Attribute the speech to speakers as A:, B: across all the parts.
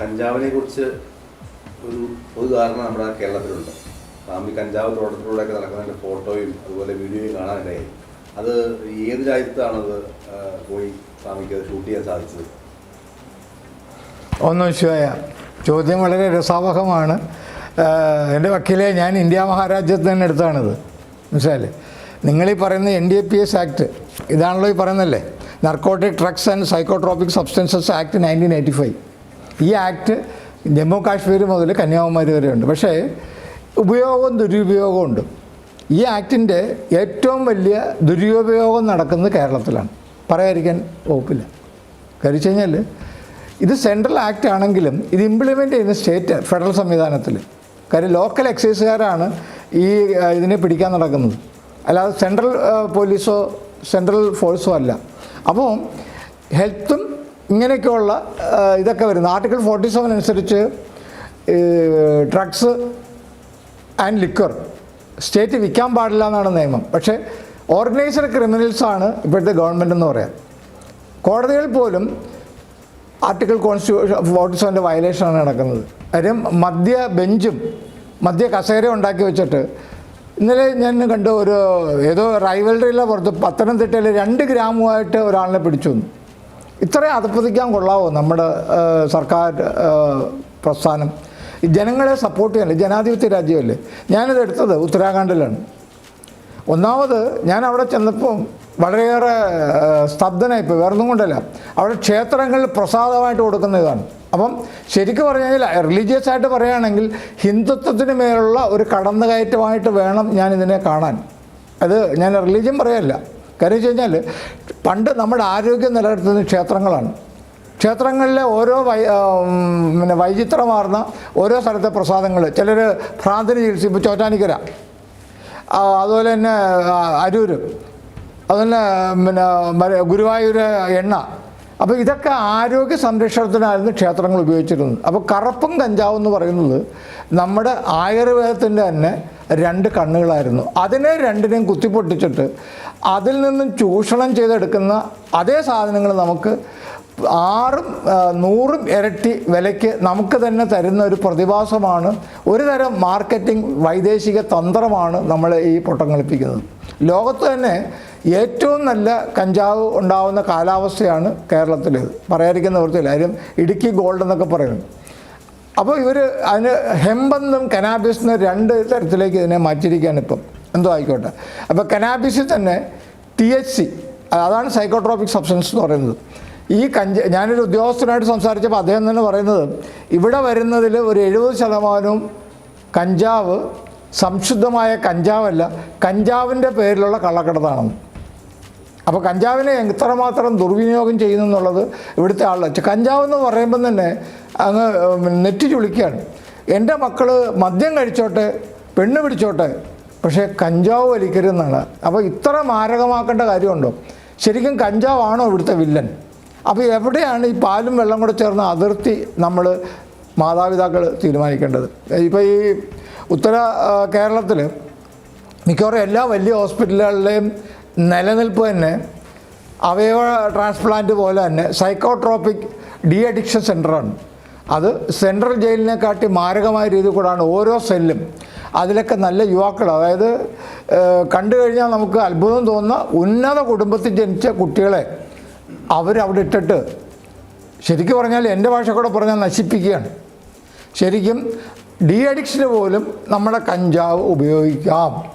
A: കഞ്ചാവിനെ കുറിച്ച് ഒരു ഒരു ധാരണ നമ്മുടെ കേരളത്തിലുണ്ട്. സ്വാമി കഞ്ചാവ് തോട്ടത്തിലൂടെയൊക്കെ നടക്കുന്നതിന്റെ ഫോട്ടോയും അതുപോലെ വീഡിയോയും കാണാനിടയായി. അത് ഏത് രാജ്യത്താണത് പോയി സ്വാമിക്ക് അത് ഷൂട്ട് ചെയ്യാൻ സാധിച്ചത്?
B: ഒന്നും ശിവായ ചോദ്യം വളരെ രസാവഹമാണ്. എന്റെ വക്കീലെ ഞാൻ ഇന്ത്യ മഹാരാജ്യത്ത് തന്നെ എടുത്താണിത്. മനസ്സിലായില്ലേ? നിങ്ങളീ പറയുന്ന N D P S S ആക്ട് ഇതാണല്ലോ ഈ പറയുന്നല്ലേ? Narcotic drugs and psychotropic substances act nineteen eighty five ഈ ആക്ട് ജമ്മു കാശ്മീർ മുതൽ കന്യാകുമാരി വരെ ഉണ്ട്. പക്ഷേ ഉപയോഗവും ദുരുപയോഗവും ഉണ്ട്. ഈ ആക്ടിന്റെ ഏറ്റവും വലിയ ദുരുപയോഗം നടക്കുന്നത് കേരളത്തിലാണ്. പറയാതിരിക്കാൻ വകുപ്പില്ല. കാര്യം വെച്ച് കഴിഞ്ഞാൽ ഇത് സെൻട്രൽ ആക്ട് ആണെങ്കിലും ഇത് ഇംപ്ലിമെന്റ് ചെയ്യുന്ന സ്റ്റേറ്റ് ഫെഡറൽ സംവിധാനത്തിൽ കാര്യം ലോക്കൽ എക്സൈസുകാരാണ് ഈ ഇതിനെ പിടിക്കാൻ നടക്കുന്നത്. അല്ലാതെ സെൻട്രൽ പോലീസോ സെൻട്രൽ ഫോഴ്സോ അല്ല. അപ്പോൾ ഹെൽത്തും ഇങ്ങനെയൊക്കെയുള്ള ഇതൊക്കെ വരുന്നത്. ആർട്ടിക്കിൾ ഫോർട്ടി സെവൻ അനുസരിച്ച് ഡ്രഗ്സ് ആൻഡ് ലിക്വർ സ്റ്റേറ്റ് വിൽക്കാൻ പാടില്ല എന്നാണ് നിയമം. പക്ഷേ ഓർഗനൈസ്ഡ് ക്രിമിനൽസാണ് ഇപ്പോഴത്തെ ഗവൺമെന്റ് എന്ന് പറയാം. കോടതികൾ പോലും ആർട്ടിക്കിൾ കോൺസ്റ്റിറ്റ്യൂഷൻ ഫോർട്ടി സെവന്റെ വയലേഷനാണ് നടക്കുന്നത്. കാര്യം മദ്യ ബെഞ്ചും മദ്യ കസേര ഉണ്ടാക്കി വെച്ചിട്ട് ഇന്നലെ ഞാൻ കണ്ടു ഒരു ഏതോ റൈവൽറിയിലെ പുറത്ത് പത്തനംതിട്ടയിൽ രണ്ട് ഗ്രാമുമായിട്ട് ഒരാളിനെ പിടിച്ചു വന്നു. ഇത്രയും അധപ്പതിക്കാൻ കൊള്ളാവോ നമ്മുടെ സർക്കാർ പ്രസ്ഥാനം? ജനങ്ങളെ സപ്പോർട്ട് ചെയ്യാനല്ലേ ജനാധിപത്യ രാജ്യമല്ലേ? ഞാനിത് എടുത്തത് ഉത്തരാഖണ്ഡിലാണ്. ഒന്നാമത് ഞാൻ അവിടെ ചെന്നപ്പോൾ വളരെയേറെ സ്തബ്ധനായിപ്പോൾ വേറെ വേറൊന്നും കൊണ്ടല്ല. അവിടെ ക്ഷേത്രങ്ങളിൽ പ്രസാദമായിട്ട് കൊടുക്കുന്ന ഇതാണ്. അപ്പം ശരിക്കും പറഞ്ഞു കഴിഞ്ഞാൽ റിലീജിയസ് ആയിട്ട് പറയുകയാണെങ്കിൽ ഹിന്ദുത്വത്തിന് മേലുള്ള ഒരു കടന്നുകയറ്റമായിട്ട് വേണം ഞാൻ ഇതിനെ കാണാൻ. അത് ഞാൻ റിലീജിയൻ പറയല്ല. കാര്യം വെച്ച് കഴിഞ്ഞാൽ പണ്ട് നമ്മുടെ ആരോഗ്യം നിലനിർത്തുന്ന ക്ഷേത്രങ്ങളാണ്. ക്ഷേത്രങ്ങളിലെ ഓരോ വൈ പിന്നെ വൈചിത്രമാർന്ന ഓരോ സ്ഥലത്തെ പ്രസാദങ്ങൾ ചിലർ ഭ്രാന്തിന് ചികിത്സ ഇപ്പോൾ ചോറ്റാനിക്കര അതുപോലെ തന്നെ അരൂർ അതുപോലെ പിന്നെ ഗുരുവായൂർ എണ്ണ. അപ്പോൾ ഇതൊക്കെ ആരോഗ്യ സംരക്ഷണത്തിനായിരുന്നു ക്ഷേത്രങ്ങൾ ഉപയോഗിച്ചിരുന്നത്. അപ്പോൾ കറുപ്പും കഞ്ചാവും എന്ന് പറയുന്നത് നമ്മുടെ ആയുർവേദത്തിന്റെ തന്നെ രണ്ട് കണ്ണുകളായിരുന്നു. അതിനെ രണ്ടിനെയും കുത്തിപ്പൊട്ടിച്ചിട്ട് അതിൽ നിന്നും ചൂഷണം ചെയ്തെടുക്കുന്ന അതേ സാധനങ്ങൾ നമുക്ക് ആറും നൂറും ഇരട്ടി വിലയ്ക്ക് നമുക്ക് തന്നെ തരുന്ന ഒരു പ്രതിഭാസമാണ്. ഒരു തരം മാർക്കറ്റിംഗ് വൈദേശിക തന്ത്രമാണ് നമ്മൾ ഈ പൊട്ടം കളിപ്പിക്കുന്നത് ലോകത്ത് തന്നെ ഏറ്റവും നല്ല കഞ്ചാവ് ഉണ്ടാവുന്ന കാലാവസ്ഥയാണ് കേരളത്തിലേത്. പറയാതിരിക്കുന്ന വൃത്തിയില്ല. ഇടുക്കി ഗോൾഡ് എന്നൊക്കെ പറയുന്നു അപ്പോൾ ഇവർ അതിന് ഹെമ്പെന്നും കനാബിസ് രണ്ട് തരത്തിലേക്ക് ഇതിനെ മാറ്റിയിരിക്കുകയാണ് ഇപ്പം. എന്തോ ആയിക്കോട്ടെ. അപ്പോൾ കനാബിസിൽ തന്നെ ടി എച്ച് സി അതാണ് സൈക്കോട്രോപിക് സബ്സ്റ്റൻസ് എന്ന് പറയുന്നത്. ഈ കഞ്ച ഞാനൊരു ഉദ്യോഗസ്ഥനായിട്ട് സംസാരിച്ചപ്പോൾ അദ്ദേഹം തന്നെ പറയുന്നത് ഇവിടെ വരുന്നതിൽ ഒരു എഴുപത് ശതമാനവും കഞ്ചാവ് സംശുദ്ധമായ കഞ്ചാവല്ല കഞ്ചാവിന്റെ പേരിലുള്ള കള്ളക്കടത്താണെന്ന്. അപ്പോൾ കഞ്ചാവിനെ എത്രമാത്രം ദുർവിനിയോഗം ചെയ്യുന്നു എന്നുള്ളത് ഇവിടുത്തെ ആളുടെ കഞ്ചാവ് എന്ന് പറയുമ്പം തന്നെ അങ്ങ് നെറ്റി ചുളിക്കുകയാണ്. എന്റെ മക്കൾ മദ്യം കഴിച്ചോട്ടെ പെണ്ണ് പിടിച്ചോട്ടെ പക്ഷേ കഞ്ചാവ് വലിക്കരുതെന്നാണ്. അപ്പോൾ ഇത്ര മാരകമാക്കേണ്ട കാര്യമുണ്ടോ? ശരിക്കും കഞ്ചാവാണോ ഇവിടുത്തെ വില്ലൻ? അപ്പോൾ എവിടെയാണ് ഈ പാലും വെള്ളം കൂടെ ചേർന്ന അതിർത്തി നമ്മൾ മാതാപിതാക്കൾ തീരുമാനിക്കേണ്ടത്? ഇപ്പോൾ ഈ ഉത്തര കേരളത്തിൽ മിക്കവാറും എല്ലാ വലിയ ഹോസ്പിറ്റലുകളിലെയും നിലനിൽപ്പ് തന്നെ അവയവ ട്രാൻസ്പ്ലാന്റ് പോലെ തന്നെ സൈക്കോട്രോപ്പിക് ഡി അഡിക്ഷൻ സെന്ററാണ് അത് സെൻട്രൽ ജയിലിനെക്കാട്ടി മാരകമായ രീതിയിൽ കൂടാണ് ഓരോ സെല്ലും. അതിലൊക്കെ നല്ല യുവാക്കൾ അതായത് കണ്ടു കഴിഞ്ഞാൽ നമുക്ക് അത്ഭുതം തോന്നുന്ന ഉന്നത കുടുംബത്തിൽ ജനിച്ച കുട്ടികളെ അവരവിടെ ഇട്ടിട്ട് ശരിക്കും പറഞ്ഞാൽ എന്റെ ഭാഷ കൂടെ പറഞ്ഞാൽ നശിപ്പിക്കുകയാണ്. ശരിക്കും ഡി അഡിക്ഷന് പോലും നമ്മുടെ കഞ്ചാവ് ഉപയോഗിക്കാം.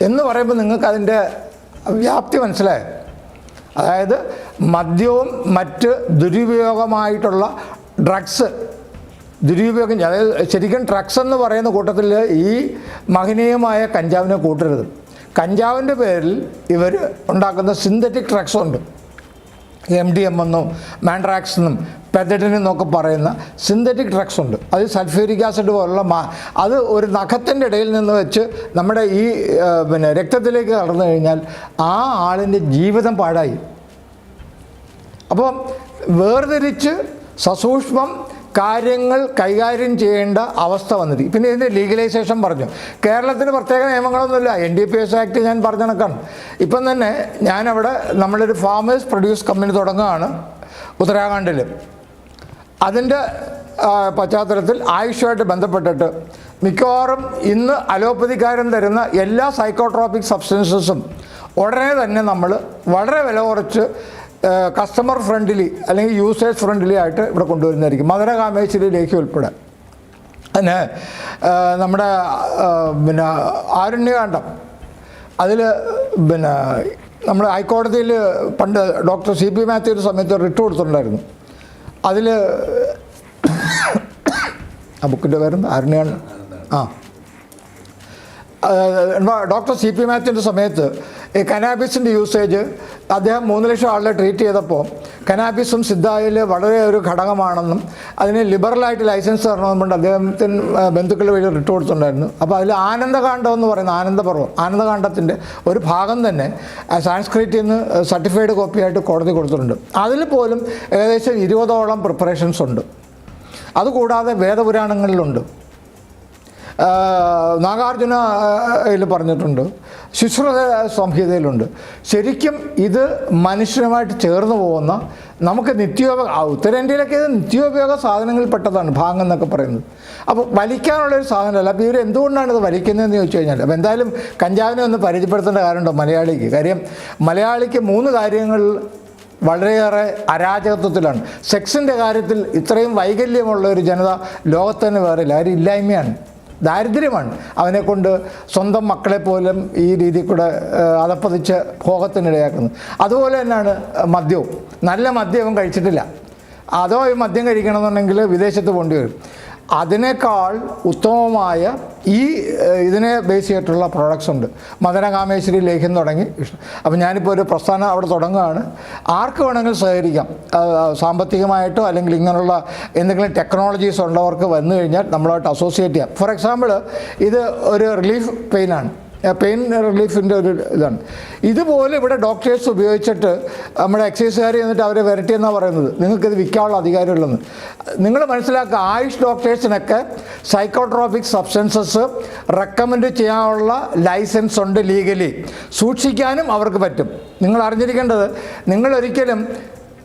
B: എന്ന് പറയുമ്പോൾ നിങ്ങൾക്ക് അതിന്റെ വ്യാപ്തി മനസ്സിലായി? അതായത് മദ്യവും മറ്റ് ദുരുപയോഗമായിട്ടുള്ള ഡ്രഗ്സ് ദുരുപയോഗം അതായത് ശരിക്കും ഡ്രഗ്സ് എന്ന് പറയുന്ന കൂട്ടത്തിൽ ഈ മഹനീയമായ കഞ്ചാവിനെ കൂട്ടരുത്. കഞ്ചാവിന്റെ പേരിൽ ഇവർ ഉണ്ടാക്കുന്ന സിന്തറ്റിക് ഡ്രഗ്സ് ഉണ്ട്. എം ഡി എം എന്നും മാൻഡ്രാക്സ് എന്നും എന്നൊക്കെ പറയുന്ന സിന്തറ്റിക് ഡ്രഗ്സ് ഉണ്ട്. അത് സൾഫ്യൂരിക് ആസിഡ് പോലുള്ള മാ അത് ഒരു നഖത്തിന്റെ ഇടയിൽ നിന്ന് വെച്ച് നമ്മുടെ ഈ പിന്നെ രക്തത്തിലേക്ക് കടന്നു കഴിഞ്ഞാൽ ആ ആളിന്റെ ജീവിതം പാഴായി. അപ്പോൾ വേർതിരിച്ച് സസൂക്ഷ്മം കാര്യങ്ങൾ കൈകാര്യം ചെയ്യേണ്ട അവസ്ഥ വന്നത്. പിന്നെ ഇതിന്റെ ലീഗലൈസേഷൻ പറഞ്ഞു. കേരളത്തിന് പ്രത്യേക നിയമങ്ങളൊന്നുമില്ല. N D P S act ഞാൻ പറഞ്ഞ കണക്കാണ് ഇപ്പം തന്നെ ഞാനവിടെ നമ്മളൊരു ഫാമേഴ്സ് പ്രൊഡ്യൂസ് കമ്പനി തുടങ്ങുകയാണ് ഉത്തരാഖണ്ഡിൽ അതിന്റെ പശ്ചാത്തലത്തിൽ ആയുഷുമായിട്ട് ബന്ധപ്പെട്ടിട്ട് മിക്കവാറും ഇന്ന് അലോപ്പതിക്കാരൻ തരുന്ന എല്ലാ സൈക്കോട്രോപിക് സബ്സ്റ്റൻസസും ഉടനെ തന്നെ നമ്മൾ വളരെ വില കുറച്ച് കസ്റ്റമർ ഫ്രണ്ട്ലി അല്ലെങ്കിൽ യൂസേഴ്സ് ഫ്രണ്ട്ലി ആയിട്ട് ഇവിടെ കൊണ്ടുവരുന്നതായിരിക്കും. മധുര കാമേശ്വരി ലേഖ്യം ഉൾപ്പെടെ അതിന് നമ്മുടെ പിന്നെ ആരുണ്യകാന്ഡം. അതിൽ പിന്നെ നമ്മൾ ഹൈക്കോടതിയിൽ പണ്ട് ഡോക്ടർ സി പി മാത്യുവിന്റെ സമയത്ത് റിട്ട് കൊടുത്തിട്ടുണ്ടായിരുന്നു. അതിൽ ആ ബുക്കിന്റെ പേരെന്താ? ആരുണ്യകാന്ഡം. ആ. ഡോക്ടർ സി പി മാത്യുവിന്റെ സമയത്ത് ഈ കനാബിസിന്റെ യൂസേജ് അദ്ദേഹം മൂന്ന് ലക്ഷം ആളെ ട്രീറ്റ് ചെയ്തപ്പോൾ കനാബിസും സിദ്ധായിൽ വളരെ ഒരു ഘടകമാണെന്നും അതിന് ലിബറലായിട്ട് ലൈസൻസ് തരണമെന്നും കൊണ്ട് അദ്ദേഹത്തിന് ബന്ധുക്കൾ വഴി റിട്ട് കൊടുത്തിട്ടുണ്ടായിരുന്നു. അപ്പോൾ അതിൽ ആനന്ദകാന്ഡം എന്ന് പറയുന്ന ആനന്ദപർവം ആനന്ദകാന്ഡത്തിന്റെ ഒരു ഭാഗം തന്നെ സാൻസ്ക്രിറ്റിൽ നിന്ന് സർട്ടിഫൈഡ് കോപ്പിയായിട്ട് കോടതി കൊടുത്തിട്ടുണ്ട്. അതിൽ പോലും ഏകദേശം ഇരുപതോളം പ്രിപ്പറേഷൻസ് ഉണ്ട്. അതുകൂടാതെ വേദപുരാണങ്ങളിലുണ്ട്. നാഗാർജുന നാഗാർജുനയിൽ പറഞ്ഞിട്ടുണ്ട്. ശുശ്രുത സംഹിതയിലുണ്ട് ശരിക്കും ഇത് മനുഷ്യനുമായിട്ട് ചേർന്ന് പോകുന്ന നമുക്ക് നിത്യോപയോഗ ഉത്തരേന്ത്യയിലൊക്കെ ഇത് നിത്യോപയോഗ സാധനങ്ങളിൽ പെട്ടതാണ് ഭാഗം എന്നൊക്കെ പറയുന്നത്. അപ്പോൾ വലിക്കാനുള്ള ഒരു സാധനമല്ല. അപ്പോൾ ഇവർ എന്തുകൊണ്ടാണ് ഇത് വലിക്കുന്നതെന്ന് ചോദിച്ചു കഴിഞ്ഞാൽ അപ്പോൾ എന്തായാലും കഞ്ചാവിനെ ഒന്ന് പരിചയപ്പെടുത്തേണ്ട കാര്യമുണ്ടോ മലയാളിക്ക്? കാര്യം മലയാളിക്ക് മൂന്ന് കാര്യങ്ങളിൽ വളരെയേറെ അരാജകത്വത്തിലാണ്. സെക്സിന്റെ കാര്യത്തിൽ ഇത്രയും വൈകല്യമുള്ള ഒരു ജനത ലോകത്തന്നെ വേറെ ഇല്ല. ആരും ഇല്ലായ്മയാണ്. ദാരിദ്ര്യമാണ്. അവനെ കൊണ്ട് സ്വന്തം മക്കളെ പോലും ഈ രീതിയിൽ കൂടെ അതപ്പതിച്ച് ഭോഗത്തിനിടയാക്കുന്നത് അതുപോലെ തന്നെയാണ് മദ്യവും. നല്ല മദ്യവും കഴിച്ചിട്ടില്ല. അതോ ഈ മദ്യം കഴിക്കണമെന്നുണ്ടെങ്കിൽ വിദേശത്ത് പോകേണ്ടി വരും. അതിനേക്കാൾ ഉത്തമമായ ഈ ഇതിനെ ബേസ് ചെയ്തിട്ടുള്ള പ്രോഡക്ട്സ് ഉണ്ട്. മദനകാമേശ്വരി ലേഖ്യം തുടങ്ങി അപ്പോൾ ഞാനിപ്പോൾ ഒരു പ്രസ്ഥാനം അവിടെ തുടങ്ങുകയാണ്. ആർക്ക് വേണമെങ്കിലും സഹകരിക്കാം. സാമ്പത്തികമായിട്ടോ അല്ലെങ്കിൽ ഇങ്ങനെയുള്ള എന്തെങ്കിലും ടെക്നോളജീസ് ഉള്ളവർക്ക് വന്നു കഴിഞ്ഞാൽ നമ്മളായിട്ട് അസോസിയേറ്റ് ചെയ്യാം. ഫോർ എക്സാമ്പിൾ ഇത് ഒരു റിലീഫ് പെയിനാണ് പെയിൻ റിലീഫിന്റെ ഒരു ഇതാണ്. ഇതുപോലെ ഇവിടെ ഡോക്ടേഴ്സ് ഉപയോഗിച്ചിട്ട് നമ്മുടെ എക്സൈസുകാർ എന്നിട്ട് അവരെ വരട്ടിയെന്നാണ് പറയുന്നത്. നിങ്ങൾക്കിത് വിൽക്കാനുള്ള അധികാരമുള്ളെന്ന് നിങ്ങൾ മനസ്സിലാക്കുക ആയുഷ് ഡോക്ടേഴ്സിനൊക്കെ സൈക്കോട്രോപിക് സബ്സ്റ്റൻസസ് റെക്കമെൻഡ് ചെയ്യാനുള്ള ലൈസൻസ് ഉണ്ട് ലീഗലി സൂക്ഷിക്കാനും അവർക്ക് പറ്റും. നിങ്ങൾ അറിഞ്ഞിരിക്കേണ്ടത് നിങ്ങൾ ഒരിക്കലും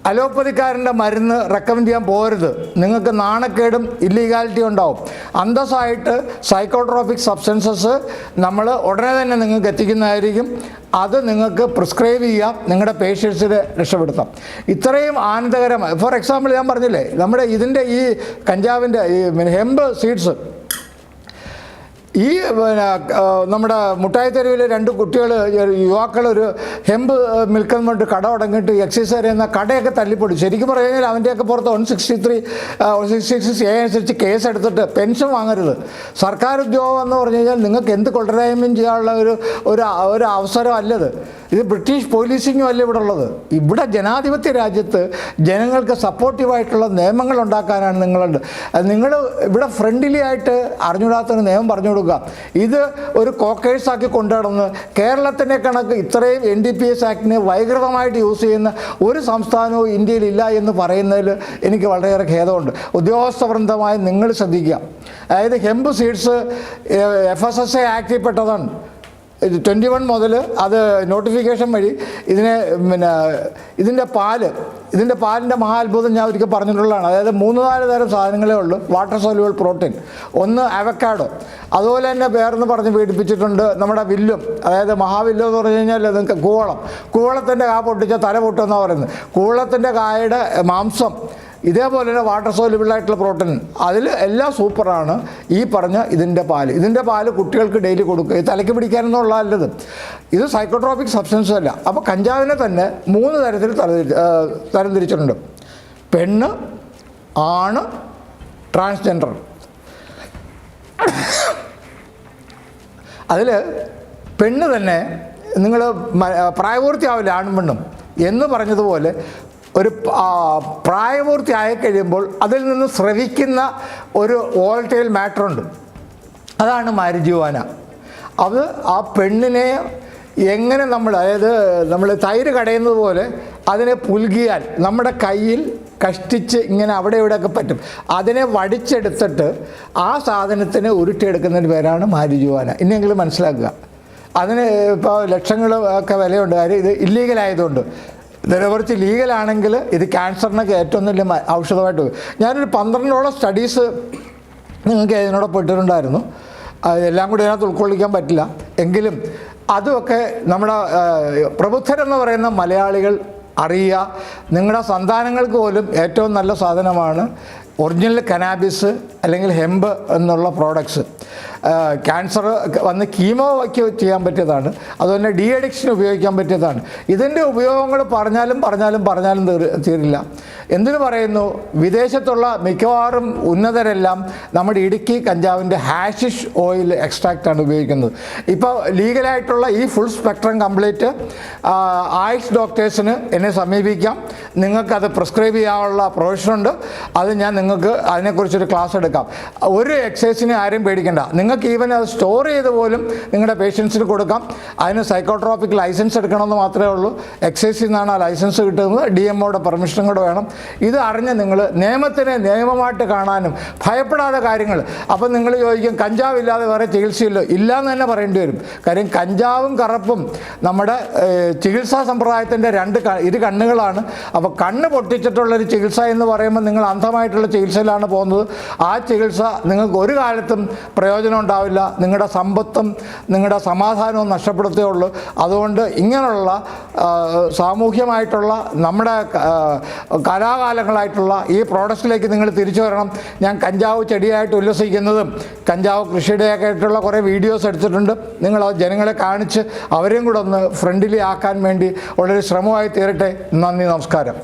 B: അലോപ്പതിക്കാരന്റെ മരുന്ന് റെക്കമെൻഡ് ചെയ്യാൻ പോരുത് നിങ്ങൾക്ക് നാണക്കേടും ഇല്ലീഗാലിറ്റി ഉണ്ടാവും. അന്തസ്സായിട്ട് സൈക്കോട്രോഫിക് സബ്സ്റ്റൻസസ് നമ്മൾ ഉടനെ തന്നെ നിങ്ങൾക്ക് എത്തിക്കുന്നതായിരിക്കും. അത് നിങ്ങൾക്ക് പ്രിസ്ക്രൈബ് ചെയ്യാം. നിങ്ങളുടെ പേഷ്യൻസിനെ രക്ഷപ്പെടുത്താം. ഇത്രയും ആനന്ദകരമായി. ഫോർ എക്സാമ്പിൾ ഞാൻ പറഞ്ഞില്ലേ നമ്മുടെ ഇതിന്റെ ഈ കഞ്ചാവിന്റെ ഈ ഹെമ്പ് സീഡ്സ് ഈ പിന്നെ നമ്മുടെ മുട്ടായി തെരുവിലെ രണ്ട് കുട്ടികൾ യുവാക്കൾ ഒരു ഹെമ്പ് മിൽക്ക് കൊണ്ട് കട തുടങ്ങിയിട്ട് എക്സൈസ് എന്ന കടയൊക്കെ തല്ലിപ്പൊടി ശരിക്കും പറഞ്ഞു കഴിഞ്ഞാൽ അവന്റെയൊക്കെ പുറത്ത് one sixty three sixty six A അനുസരിച്ച് കേസ് എടുത്തിട്ട് പെൻഷൻ വാങ്ങരുത്. സർക്കാർ ഉദ്യോഗം എന്ന് പറഞ്ഞു കഴിഞ്ഞാൽ നിങ്ങൾക്ക് എന്ത് കൊള്ളരായ്മയും ചെയ്യാനുള്ള ഒരു ഒരു ഒരു അവസരം അല്ലത്. ഇത് ബ്രിട്ടീഷ് പോലീസിങ്ങും അല്ല ഇവിടെ ഉള്ളത്. ഇവിടെ ജനാധിപത്യ രാജ്യത്ത് ജനങ്ങൾക്ക് സപ്പോർട്ടീവായിട്ടുള്ള നിയമങ്ങൾ ഉണ്ടാക്കാനാണ് നിങ്ങളുണ്ട്. നിങ്ങൾ ഇവിടെ ഫ്രണ്ട്ലി ആയിട്ട് അറിഞ്ഞുകൂടാത്തൊരു നിയമം പറഞ്ഞു കൊടുക്കുക. ഇത് ഒരു കോക്കേഴ്സാക്കി കൊണ്ടുനടന്ന് കേരളത്തിന്റെ കണക്ക് ഇത്രയും എൻ ഡി പി എസ് ആക്ടിനെ വൈകൃതമായിട്ട് യൂസ് ചെയ്യുന്ന ഒരു സംസ്ഥാനവും ഇന്ത്യയിലില്ല എന്ന് പറയുന്നതിൽ എനിക്ക് വളരെയേറെ ഖേദമുണ്ട്. ഉദ്യോഗസ്ഥവൃന്ദമായി നിങ്ങൾ ശ്രദ്ധിക്കുക. അതായത് hemp seeds F S S A ആക്ടിൽ പെട്ടതാണ്. ട്വന്റി വൺ മുതൽ അത് നോട്ടിഫിക്കേഷൻ വഴി ഇതിനെ പിന്നെ ഇതിന്റെ പാൽ ഇതിന്റെ പാലിന്റെ മഹാത്ഭുതം ഞാൻ ഒരിക്കൽ പറഞ്ഞിട്ടുള്ളതാണ്. അതായത് മൂന്ന് നാല് തരം സാധനങ്ങളേ ഉള്ളൂ. വാട്ടർ സോലുകൾ പ്രോട്ടീൻ ഒന്ന് അവക്കാഡോ അതുപോലെ തന്നെ വേറെന്ന് പറഞ്ഞ് പീഡിപ്പിച്ചിട്ടുണ്ട് നമ്മുടെ വില്ലും. അതായത് മഹാവില്ലും എന്ന് പറഞ്ഞു കഴിഞ്ഞാൽ നിങ്ങൾക്ക് കൂവളം. കൂവളത്തിന്റെ കാ പൊട്ടിച്ച തല പൊട്ടുമെന്നാണ് പറയുന്നത്. കൂവളത്തിന്റെ കായയുടെ മാംസം. ഇതേപോലെ തന്നെ വാട്ടർ സോലുബിളായിട്ടുള്ള പ്രോട്ടീൻ അതിൽ എല്ലാം സൂപ്പറാണ് ഈ പറഞ്ഞ ഇതിന്റെ പാൽ. ഇതിന്റെ പാൽ കുട്ടികൾക്ക് ഡെയിലി കൊടുക്കുക ഇത് തലയ്ക്ക് പിടിക്കാനെന്നുള്ള അല്ലത് ഇത് സൈക്കോട്രോപിക് സബ്സ്റ്റൻസ് അല്ല. അപ്പോൾ കഞ്ചാവിനെ തന്നെ മൂന്ന് തരത്തിൽ തരംതിരി തരംതിരിച്ചിട്ടുണ്ട് പെണ്ണ് ആണ് ട്രാൻസ്ജെൻഡർ അതിൽ പെണ്ണ് തന്നെ നിങ്ങൾ പ്രായപൂർത്തിയാവില്ല ആണും പെണ്ണും. എന്ന് പറഞ്ഞതുപോലെ ഒരു പ്രായപൂർത്തി ആയി കഴിയുമ്പോൾ അതിൽ നിന്ന് ശ്രവിക്കുന്ന ഒരു വോൾട്ടൈൽ മാറ്ററുണ്ട് അതാണ് മാരിജുവാന. അത് ആ പെണ്ണിനെ എങ്ങനെ നമ്മൾ അതായത് നമ്മൾ തൈര് കടയുന്നത് പോലെ അതിനെ പുൽകിയാൽ നമ്മുടെ കയ്യിൽ കഷ്ടിച്ച് ഇങ്ങനെ അവിടെ ഇവിടെയൊക്കെ പറ്റും. അതിനെ വടിച്ചെടുത്തിട്ട് ആ സാധനത്തിനെ ഉരുട്ടിയെടുക്കുന്നതിന് പേരാണ് മാരിജുവാന. ഇനിയെങ്കിലും മനസ്സിലാക്കുക. അതിന് ഇപ്പോൾ ലക്ഷങ്ങൾ ഒക്കെ വിലയുണ്ട്. കാര്യം ഇത് ഇല്ലീഗലായതുകൊണ്ട് നേരെ മറിച്ച് ലീഗലാണെങ്കിൽ ഇത് ക്യാൻസറിനൊക്കെ ഏറ്റവും വലിയ ഔഷധമായിട്ട്. ഞാനൊരു പന്ത്രണ്ടോളം സ്റ്റഡീസ് നിങ്ങൾക്ക് ഇതിനോടൊപ്പം ഇട്ടിട്ടുണ്ടായിരുന്നു എല്ലാം കൂടി ഇതിനകത്ത് ഉൾക്കൊള്ളിക്കാൻ പറ്റില്ല. എങ്കിലും അതുമൊക്കെ നമ്മുടെ പ്രബുദ്ധരെന്ന് പറയുന്ന മലയാളികൾ അറിയുക. നിങ്ങളുടെ സന്താനങ്ങൾക്ക് പോലും ഏറ്റവും നല്ല സാധനമാണ് ഒറിജിനൽ കനാബിസ് അല്ലെങ്കിൽ ഹെമ്പ് എന്നുള്ള പ്രോഡക്ട്സ് ക്യാൻസർ വന്ന് കീമോ കീമോയ്ക്ക് ചെയ്യാൻ പറ്റിയതാണ്. അതുപോലെ ഡി അഡിക്ഷൻ ഉപയോഗിക്കാൻ പറ്റിയതാണ്. ഇതിന്റെ ഉപയോഗങ്ങൾ പറഞ്ഞാലും പറഞ്ഞാലും പറഞ്ഞാലും തീരില്ല. എന്തിനു പറയുന്നു? വിദേശത്തുള്ള മിക്കവാറും ഉന്നതരെല്ലാം നമ്മുടെ ഇടുക്കി കഞ്ചാവിന്റെ ഹാഷിഷ് ഓയിൽ എക്സ്ട്രാക്റ്റാണ് ഉപയോഗിക്കുന്നത്. ഇപ്പോൾ ലീഗലായിട്ടുള്ള ഈ ഫുൾ സ്പെക്ട്രം കംപ്ലീറ്റ് ആയുഷ് ഡോക്ടേഴ്സിന് എന്നെ സമീപിക്കാം. നിങ്ങൾക്കത് പ്രിസ്ക്രൈബ് ചെയ്യാനുള്ള പ്രൊവിഷനുണ്ട് അത് ഞാൻ നിങ്ങൾക്ക് അതിനെക്കുറിച്ചൊരു ക്ലാസ് എടുക്കാം. ഒരു എക്സസൈസിനെ ആരും പേടിക്കേണ്ട. നിങ്ങൾക്ക് ഈവൻ അത് സ്റ്റോർ ചെയ്ത് പോലും നിങ്ങളുടെ പേഷ്യൻസിന് കൊടുക്കാം. അതിന് സൈക്കോട്രോപ്പിക് ലൈസൻസ് എടുക്കണമെന്ന് മാത്രമേ ഉള്ളൂ. എക്സൈസിൽ നിന്നാണ് ആ ലൈസൻസ് കിട്ടുന്നത്. ഡി എമ്മോയുടെ പെർമിഷനും കൂടെ വേണം. ഇത് അറിഞ്ഞ് നിങ്ങൾ നിയമത്തിനെ നിയമമായിട്ട് കാണാനും ഭയപ്പെടാതെ കാര്യങ്ങൾ. അപ്പം നിങ്ങൾ ചോദിക്കും കഞ്ചാവില്ലാതെ വേറെ ചികിത്സയില്ലോ? ഇല്ല എന്ന് തന്നെ പറയേണ്ടി വരും. കാര്യം കഞ്ചാവും കറപ്പും നമ്മുടെ ചികിത്സാ സമ്പ്രദായത്തിന്റെ രണ്ട് ഇരു കണ്ണുകളാണ്. അപ്പോൾ കണ്ണ് പൊട്ടിച്ചിട്ടുള്ളൊരു ചികിത്സ എന്ന് പറയുമ്പോൾ നിങ്ങൾ അന്ധമായിട്ടുള്ള ചികിത്സയിലാണ് പോകുന്നത്. ആ ചികിത്സ നിങ്ങൾക്ക് ഒരു കാലത്തും പ്രയോജനം ഉണ്ടാവില്ല. നിങ്ങളുടെ സമ്പത്തും നിങ്ങളുടെ സമാധാനവും നഷ്ടപ്പെടുത്തേ ഉള്ളൂ. അതുകൊണ്ട് ഇങ്ങനെയുള്ള സാമൂഹ്യമായിട്ടുള്ള നമ്മുടെ കലാകാലങ്ങളായിട്ടുള്ള ഈ പ്രോഡക്റ്റ്സിലേക്ക് നിങ്ങൾ തിരിച്ചു വരണം. ഞാൻ കഞ്ചാവ് ചെടിയായിട്ട് ഉല്ലസിക്കുന്നതും കഞ്ചാവ് കൃഷിയുടെയൊക്കെ ആയിട്ടുള്ള കുറേ വീഡിയോസ് എടുത്തിട്ടുണ്ട്. നിങ്ങൾ ജനങ്ങളെ കാണിച്ച് അവരെയും കൂടെ ഒന്ന് ഫ്രണ്ട്ലി ആക്കാൻ വേണ്ടി ഉള്ളൊരു ശ്രമമായി തീരട്ടെ. നന്ദി നമസ്കാരം.